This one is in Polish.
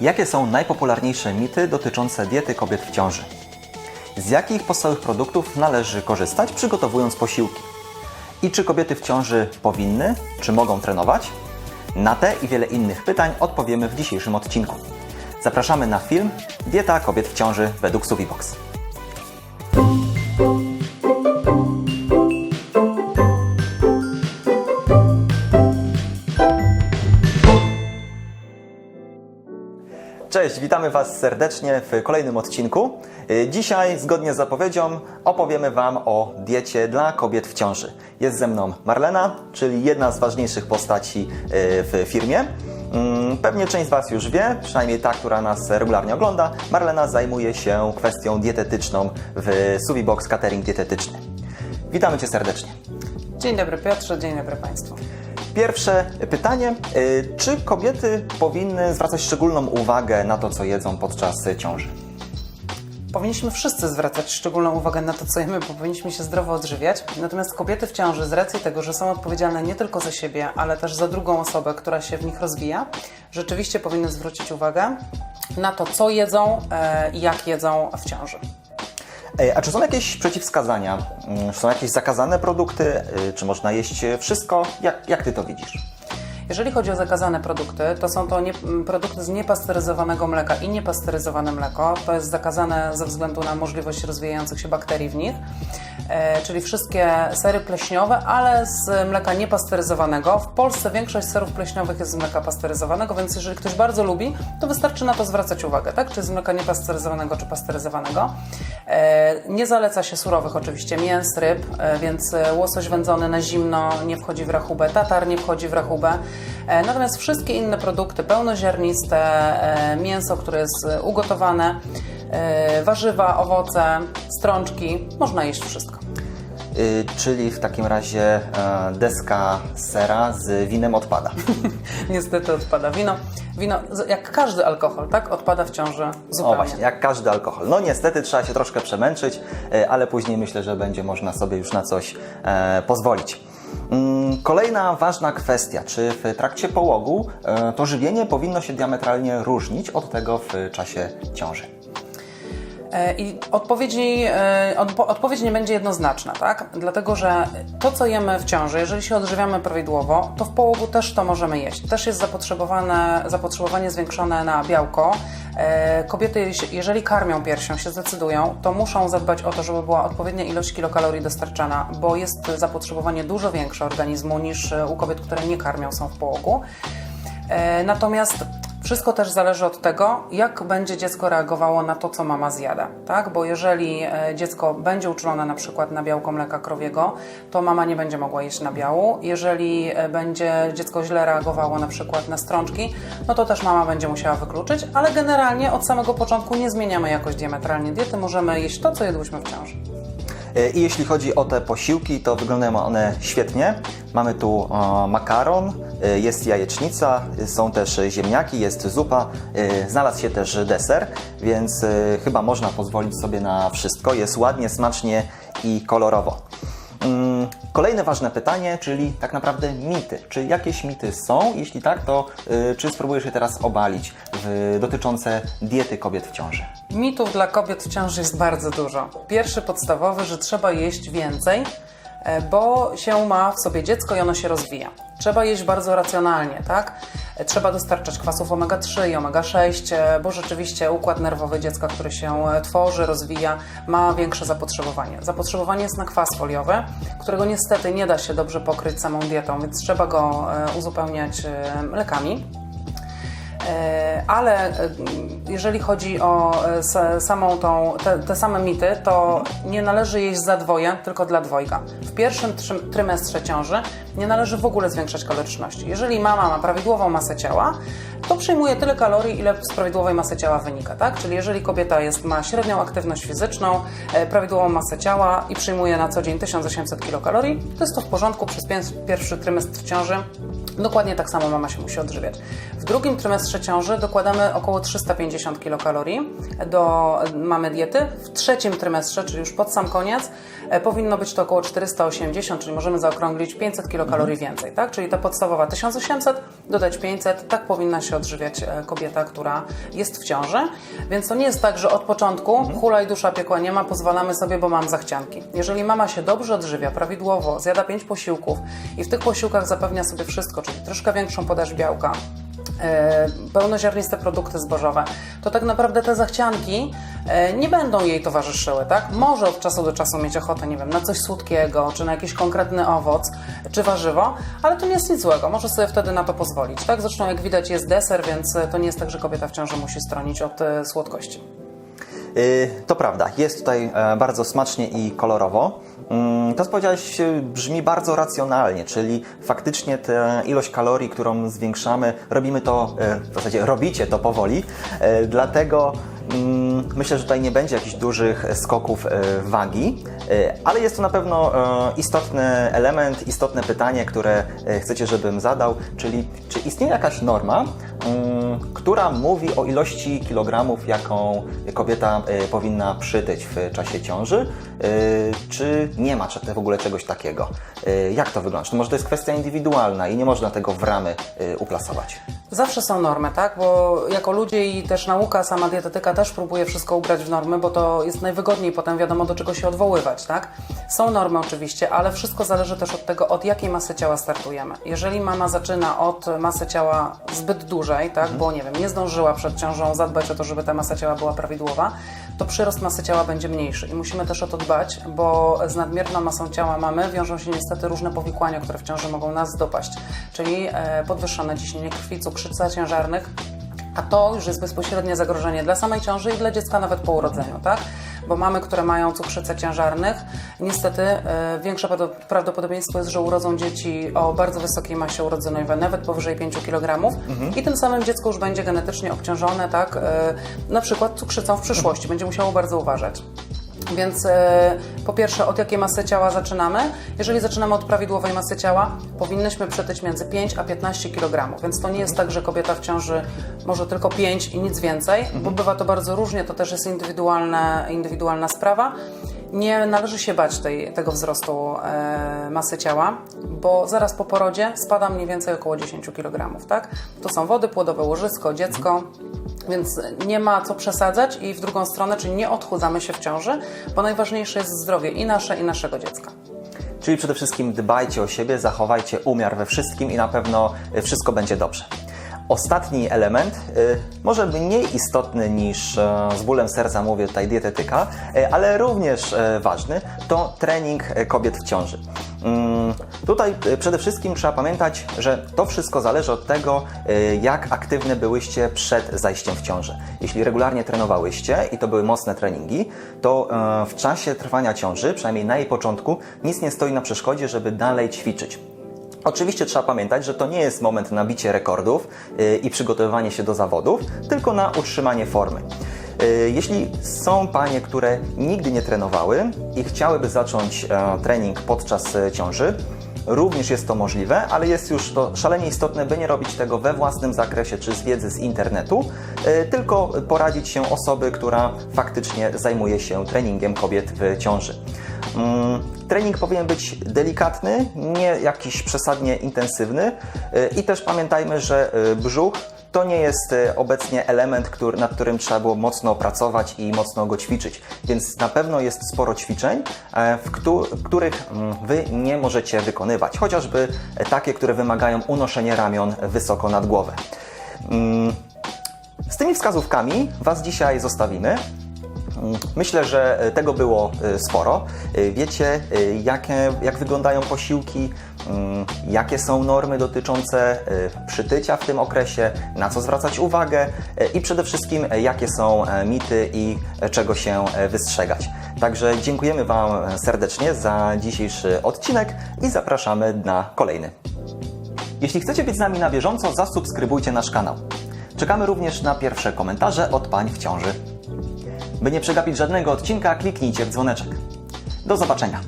Jakie są najpopularniejsze mity dotyczące diety kobiet w ciąży? Z jakich podstawowych produktów należy korzystać, przygotowując posiłki? I czy kobiety w ciąży powinny, czy mogą trenować? Na te i wiele innych pytań odpowiemy w dzisiejszym odcinku. Zapraszamy na film Dieta kobiet w ciąży według Suvibox. Cześć, witamy Was serdecznie w kolejnym odcinku. Y, Dzisiaj, zgodnie z zapowiedzią, opowiemy Wam o diecie dla kobiet w ciąży. Jest ze mną Marlena, czyli jedna z ważniejszych postaci y, w firmie. Mm, Pewnie część z Was już wie, przynajmniej ta, która nas regularnie ogląda. Marlena zajmuje się kwestią dietetyczną w Suvibox Catering Dietetyczny. Witamy Cię serdecznie. Dzień dobry Piotrze, dzień dobry Państwu. Pierwsze pytanie. y, Czy kobiety powinny zwracać szczególną uwagę na to, co jedzą podczas y, ciąży? Powinniśmy wszyscy zwracać szczególną uwagę na to, co jemy, bo powinniśmy się zdrowo odżywiać. Natomiast kobiety w ciąży, z racji tego, że są odpowiedzialne nie tylko za siebie, ale też za drugą osobę, która się w nich rozwija, rzeczywiście powinny zwrócić uwagę na to, co jedzą e, i jak jedzą w ciąży. A czy są jakieś przeciwwskazania? Mm, Są jakieś zakazane produkty? Y, Czy można jeść wszystko? Jak, jak ty to widzisz? Jeżeli chodzi o zakazane produkty, to są to nie, m, produkty z niepasteryzowanego mleka i niepasteryzowane mleko. To jest zakazane ze względu na możliwość rozwijających się bakterii w nich, czyli wszystkie sery pleśniowe, ale z mleka niepasteryzowanego. W Polsce większość serów pleśniowych jest z mleka pasteryzowanego, więc jeżeli ktoś bardzo lubi, to wystarczy na to zwracać uwagę, tak? czy z mleka niepasteryzowanego, czy pasteryzowanego. E, nie zaleca się surowych oczywiście mięs, ryb, e, więc e, łosoś wędzony na zimno nie wchodzi w rachubę, tatar nie wchodzi w rachubę. E, Natomiast wszystkie inne produkty pełnoziarniste, e, mięso, które jest e, ugotowane, e, warzywa, owoce, strączki, można jeść wszystko. Y, Czyli w takim razie e, deska sera z winem odpada. Niestety odpada wino. Wino, jak każdy alkohol, tak? Odpada w ciąży zupełnie. O właśnie, jak każdy alkohol. No niestety trzeba się troszkę przemęczyć, e, ale później myślę, że będzie można sobie już na coś e, pozwolić. Mm, Kolejna ważna kwestia, czy w trakcie połogu e, to żywienie powinno się diametralnie różnić od tego w czasie ciąży? E, I odpowiedzi, e, odpo- odpowiedź nie będzie jednoznaczna, tak? Dlatego, że to, co jemy w ciąży, jeżeli się odżywiamy prawidłowo, to w połogu też to możemy jeść. Też jest zapotrzebowane, zapotrzebowanie zwiększone na białko. E, Kobiety, jeżeli karmią piersią, się zdecydują, to muszą zadbać o to, żeby była odpowiednia ilość kilokalorii dostarczana, bo jest zapotrzebowanie dużo większe organizmu niż u kobiet, które nie karmią, są w połogu. Natomiast wszystko też zależy od tego, jak będzie dziecko reagowało na to, co mama zjada, tak? Bo jeżeli e, dziecko będzie uczulone na przykład na białko mleka krowiego, to mama nie będzie mogła jeść nabiału. Jeżeli e, będzie dziecko źle reagowało na przykład na strączki, no to też mama będzie musiała wykluczyć, ale generalnie od samego początku nie zmieniamy jakoś diametralnie diety, możemy jeść to, co jedłyśmy w ciąży. E, I jeśli chodzi o te posiłki, to wyglądają one świetnie. Mamy tu makaron, jest jajecznica, e, są też ziemniaki, jest zupa, e, znalazł się też deser, więc e, chyba można pozwolić sobie na wszystko. Jest ładnie, smacznie i kolorowo. Mm, Kolejne ważne pytanie, czyli tak naprawdę mity. Czy jakieś mity są? Jeśli tak, to e, czy spróbujesz je teraz obalić dotyczące diety kobiet w ciąży? Mitów dla kobiet w ciąży jest bardzo dużo. Pierwszy podstawowy, że trzeba jeść więcej, e, bo się ma w sobie dziecko i ono się rozwija. Trzeba jeść bardzo racjonalnie, tak? E, Trzeba dostarczać kwasów omega-3 i omega-6, e, bo rzeczywiście układ nerwowy dziecka, który się e, tworzy, rozwija, ma większe zapotrzebowanie. Zapotrzebowanie jest na kwas foliowy, którego niestety nie da się dobrze pokryć samą dietą, więc trzeba go e, uzupełniać e, mlekami. E, Ale e, jeżeli chodzi o e, samą tą, te, te same mity, to nie należy jeść za dwoje, tylko dla dwojga. W pierwszym trymestrze ciąży nie należy w ogóle zwiększać kaloryczności. Jeżeli mama ma prawidłową masę ciała, to przyjmuje tyle kalorii, ile z prawidłowej masy ciała wynika, tak? Czyli jeżeli kobieta jest, ma średnią aktywność fizyczną, e, prawidłową masę ciała i przyjmuje na co dzień 1800 kilokalorii, to jest to w porządku przez pierwszy trymestr ciąży Dokładnie tak samo mama się musi odżywiać. W drugim trymestrze ciąży dokładamy około 350 kilokalorii do mamy diety. W trzecim trymestrze, czyli już pod sam koniec, e, powinno być to około 480, czyli możemy zaokrąglić 500 kilokalorii więcej, tak? Czyli ta podstawowa 1800, dodać 500, tak powinna się odżywiać e, kobieta, która jest w ciąży. Więc to nie jest tak, że od początku hula i dusza piekła nie ma, pozwalamy sobie, bo mam zachcianki. Jeżeli mama się dobrze odżywia, prawidłowo, zjada 5 posiłków i w tych posiłkach zapewnia sobie wszystko, troszkę większą podaż białka, e, pełnoziarniste produkty zbożowe, to tak naprawdę te zachcianki e, nie będą jej towarzyszyły, tak? Może od czasu do czasu mieć ochotę, nie wiem, na coś słodkiego, czy na jakiś konkretny owoc, czy warzywo, ale to nie jest nic złego, może sobie wtedy na to pozwolić, tak? Zresztą jak widać jest deser, więc to nie jest tak, że kobieta w ciąży musi stronić od e, słodkości. Y, To prawda, jest tutaj bardzo smacznie i kolorowo. Mm, To, co powiedziałeś, brzmi bardzo racjonalnie, czyli faktycznie tę ilość kalorii, którą zwiększamy, robimy to, e, w zasadzie robicie to powoli, e, dlatego mm, myślę, że tutaj nie będzie jakichś dużych skoków e, wagi, ale jest to na pewno istotny element, istotne pytanie, które chcecie, żebym zadał, czyli czy istnieje jakaś norma, która mówi o ilości kilogramów, jaką kobieta y, powinna przytyć w czasie ciąży, y, czy nie ma w ogóle czegoś takiego? Y, Jak to wygląda? Czy może to jest kwestia indywidualna i nie można tego w ramy uplasować? Zawsze są normy, tak? Bo jako ludzie i też nauka, sama dietetyka też próbuje wszystko ubrać w normy, bo to jest najwygodniej potem wiadomo do czego się odwoływać, tak? Są normy oczywiście, ale wszystko zależy też od tego, od jakiej masy ciała startujemy. Jeżeli mama zaczyna od masy ciała zbyt dużej, tak? Bo nie wiem, nie zdążyła przed ciążą zadbać o to, żeby ta masa ciała była prawidłowa, to przyrost masy ciała będzie mniejszy i musimy też o to dbać, bo z nadmierną masą ciała mamy wiążą się niestety różne powikłania, które w ciąży mogą nas dopaść, czyli e, podwyższone ciśnienie krwi, cukrzyca ciężarnych, a to już jest bezpośrednie zagrożenie dla samej ciąży i dla dziecka nawet po urodzeniu, tak? Bo mamy, które mają cukrzycę ciężarnych, niestety e, większe prawdo- prawdopodobieństwo jest, że urodzą dzieci o bardzo wysokiej masie urodzonej, nawet powyżej 5 kg i tym samym dziecko już będzie genetycznie obciążone, tak? E, na przykład cukrzycą w przyszłości, będzie musiało bardzo uważać. Więc e, po pierwsze, od jakiej masy ciała zaczynamy? Jeżeli zaczynamy od prawidłowej masy ciała, powinnyśmy przytyć między 5 a 15 kg. Więc to nie jest tak, że kobieta w ciąży może tylko 5 i nic więcej, bo bywa to bardzo różnie, to też jest indywidualna sprawa. Nie należy się bać tej, tego wzrostu e, masy ciała, bo zaraz po porodzie spada mniej więcej około 10 kg. Tak? To są wody płodowe, łożysko, dziecko. Więc nie ma co przesadzać i w drugą stronę, czyli nie odchudzamy się w ciąży, bo najważniejsze jest zdrowie i nasze, i naszego dziecka. Czyli przede wszystkim dbajcie o siebie, zachowajcie umiar we wszystkim i na pewno wszystko będzie dobrze. Ostatni element, y, może mniej istotny niż e, z bólem serca mówię tutaj dietetyka, y, ale również e, ważny, to trening e, kobiet w ciąży. Mm, Tutaj przede wszystkim trzeba pamiętać, że to wszystko zależy od tego, jak aktywne byłyście przed zajściem w ciążę. Jeśli regularnie trenowałyście i to były mocne treningi, to e, w czasie trwania ciąży, przynajmniej na jej początku, nic nie stoi na przeszkodzie, żeby dalej ćwiczyć. Oczywiście trzeba pamiętać, że to nie jest moment na bicie rekordów yy, i przygotowywanie się do zawodów, tylko na utrzymanie formy. Yy, Jeśli są panie, które nigdy nie trenowały i chciałyby zacząć e, trening podczas e, ciąży, Również jest to możliwe, ale jest już to szalenie istotne, by nie robić tego we własnym zakresie czy z wiedzy z internetu, e, tylko poradzić się osoby, która faktycznie zajmuje się treningiem kobiet w ciąży. Trening powinien być delikatny, nie jakiś przesadnie intensywny e, i też pamiętajmy, że e, brzuch to nie jest e, obecnie element, który, nad którym trzeba było mocno pracować i mocno go ćwiczyć. Więc na pewno jest sporo ćwiczeń, e, w któ- których mm, Wy nie możecie wykonywać. Chociażby e, takie, które wymagają unoszenia ramion wysoko nad głowę. Mm, Z tymi wskazówkami Was dzisiaj zostawimy. Myślę, że e, tego było e, sporo. E, Wiecie, jakie, jak wyglądają posiłki, mm, jakie są normy dotyczące przytycia w tym okresie, na co zwracać uwagę i przede wszystkim, jakie są mity i czego się wystrzegać. Także dziękujemy Wam serdecznie za dzisiejszy odcinek i zapraszamy na kolejny. Jeśli chcecie być z nami na bieżąco, zasubskrybujcie nasz kanał. Czekamy również na pierwsze komentarze od pań w ciąży. By nie przegapić żadnego odcinka, kliknijcie w dzwoneczek. Do zobaczenia.